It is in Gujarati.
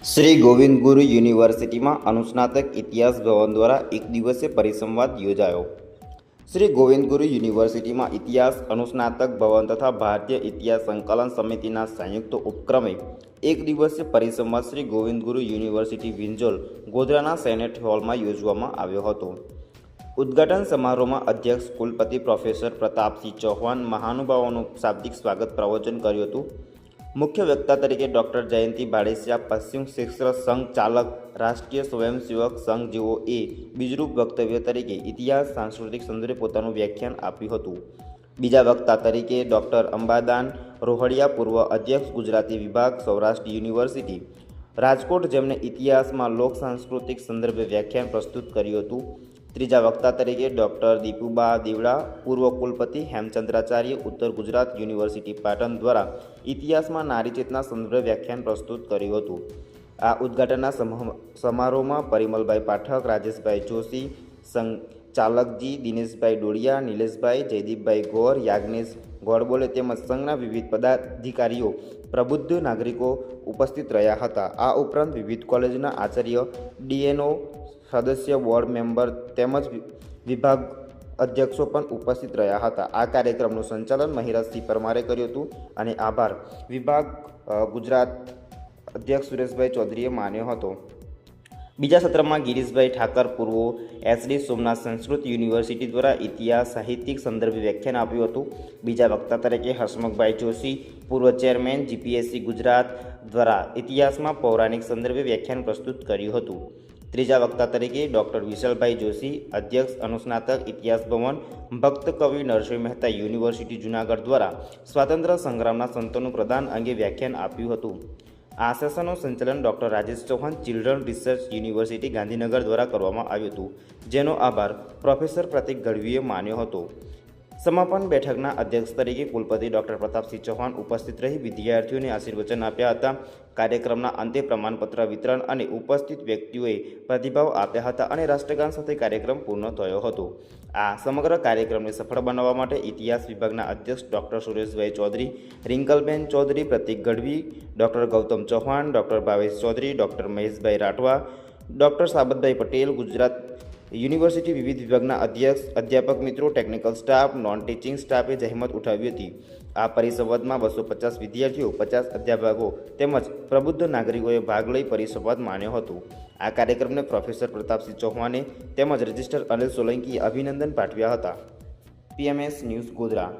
શ્રી ગોવિંદ ગુરુ યુનિવર્સિટીમાં અનુસ્નાતક ઇતિહાસ ભવન દ્વારા એક દિવસીય પરિસંવાદ યોજાયો. શ્રી ગોવિંદ ગુરુ યુનિવર્સિટીમાં ઇતિહાસ, અનુસ્નાતક ભવન તથા ભારતીય ઇતિહાસ સંકલન સમિતિના સંયુક્ત ઉપક્રમે એક દિવસીય પરિસંવાદ શ્રી ગોવિંદ ગુરુ યુનિવર્સિટી વિંજોલ ગોધરાના સેનેટ હોલમાં યોજવામાં આવ્યો હતો. ઉદ્ઘાટન સમારોહમાં અધ્યક્ષ, કુલપતિ પ્રોફેસર પ્રતાપસિંહ ચૌહાણ મહાનુભાવોનું શાબ્દિક સ્વાગત પ્રવચન કર્યું હતું. મુખ્ય વક્તા તરીકે ડૉક્ટર જયંતિ ભાડેસિયા પશ્ચિમ શિક્ષણ સંઘ ચાલક, રાષ્ટ્રીય સ્વયંસેવક સંઘ જેઓ એ બીજરૂપ વક્તવ્ય તરીકે ઇતિહાસ, સાંસ્કૃતિક સંદર્ભે પોતાનું વ્યાખ્યાન આપ્યું હતું. બીજા વક્તા તરીકે ડૉક્ટર અંબાદાન રોહડિયા, પૂર્વ અધ્યક્ષ, ગુજરાતી વિભાગ, સૌરાષ્ટ્ર યુનિવર્સિટી. રાજકોટ જેમણે ઇતિહાસમાં લોક સાંસ્કૃતિક સંદર્ભે વ્યાખ્યાન પ્રસ્તુત કર્યું હતું. ત્રીજા વક્તા તરીકે ડૉક્ટર દીપુબા દીવડા, પૂર્વ કુલપતિ હેમચંદ્રાચાર્ય, ઉત્તર ગુજરાત યુનિવર્સિટી પાટણ દ્વારા ઇતિહાસમાં નારી ચેતના સંદર્ભે વ્યાખ્યાન પ્રસ્તુત કર્યું હતું. આ ઉદ્ઘાટનના સમારોહમાં પરિમલભાઈ પાઠક, રાજેશભાઈ જોશી સંઘ ચાલકજી દિનેશભાઈ ડોડિયા નિલેશભાઈ જયદીપભાઈ ગોર, યાજ્ઞેશ ગોડબોલે તેમજ સંઘના વિવિધ પદાધિકારીઓ, પ્રબુદ્ધ નાગરિકો ઉપસ્થિત રહ્યા હતા. આ ઉપરાંત વિવિધ કોલેજના આચાર્ય, ડીએનઓ સદસ્ય બોર્ડ મેમ્બર તેમજ વિભાગ અધ્યક્ષો પણ ઉપસ્થિત રહ્યા હતા. આ કાર્યક્રમનું સંચાલન મહિરાજસિંહ પરમારે કર્યું હતું અને આભાર. વિભાગ ગુજરાત અધ્યક્ષ સુરેશભાઈ ચૌધરીએ માન્યો હતો. બીજા સત્રમાં ગિરીશભાઈ ઠાકર પૂર્વ એસડી સોમનાથ સંસ્કૃત યુનિવર્સિટી દ્વારા ઇતિહાસ, સાહિત્યિક સંદર્ભે વ્યાખ્યાન આપ્યું હતું. બીજા વક્તા તરીકે હસમુખભાઈ જોશી, પૂર્વ ચેરમેન જીપીએસસી ગુજરાત દ્વારા ઇતિહાસમાં પૌરાણિક સંદર્ભે વ્યાખ્યાન પ્રસ્તુત કર્યું હતું. ત્રીજા વક્તા તરીકે ડૉક્ટર વિશાલભાઈ જોશી, અધ્યક્ષ અનુસ્નાતક ઇતિહાસ ભવન, ભક્ત કવિ નરસિંહ મહેતા યુનિવર્સિટી જુનાગઢ દ્વારા સ્વાતંત્ર્ય સંગ્રામના સંતોનું પ્રદાન અંગે વ્યાખ્યાન આપ્યું હતું. આ સેશનનું સંચાલન doctor Rajesh Chauhan children research university Gandhinagar દ્વારા કરવામાં આવ્યું હતું, જેનો આભાર પ્રોફેસર પ્રતિક ગઢવીએ માન્યો હતો. સમાપન બેઠકના અધ્યક્ષ તરીકે કુલપતિ ડૉક્ટર પ્રતાપસિંહ ચૌહાણ ઉપસ્થિત રહી વિદ્યાર્થીઓને આશીર્વચન આપ્યા હતા. કાર્યક્રમના અંતે પ્રમાણપત્ર વિતરણ અને ઉપસ્થિત વ્યક્તિઓએ પ્રતિભાવ આપ્યા હતા અને રાષ્ટ્રગાન સાથે કાર્યક્રમ પૂર્ણ થયો હતો. આ સમગ્ર કાર્યક્રમને સફળ બનાવવા માટે ઇતિહાસ વિભાગના અધ્યક્ષ doctor Sureshbhai Chaudhari, Rinkalben Chaudhari, Pratik Gadhvi, doctor Gautam Chauhan, doctor Bhavesh Chaudhari, doctor Maheshbhai Rathwa, doctor Sabatbhai Patel, Gujarat university વિવિધ વિભાગના અધ્યક્ષ, અધ્યાપક મિત્રો ટેકનિકલ સ્ટાફ નોન ટીચિંગ સ્ટાફે જહેમત ઉઠાવી હતી. આ પરિસંવાદમાં બસો પચાસ વિદ્યાર્થીઓ, પચાસ અધ્યાપકો તેમજ પ્રબુદ્ધ નાગરિકોએ ભાગ લઈ પરિસંવાદ માન્યો હતો. આ કાર્યક્રમને પ્રોફેસર પ્રતાપસિંહ ચૌહાણે તેમજ રજિસ્ટર અનિલ સોલંકીએ અભિનંદન પાઠવ્યા હતા. PMS news Godhra.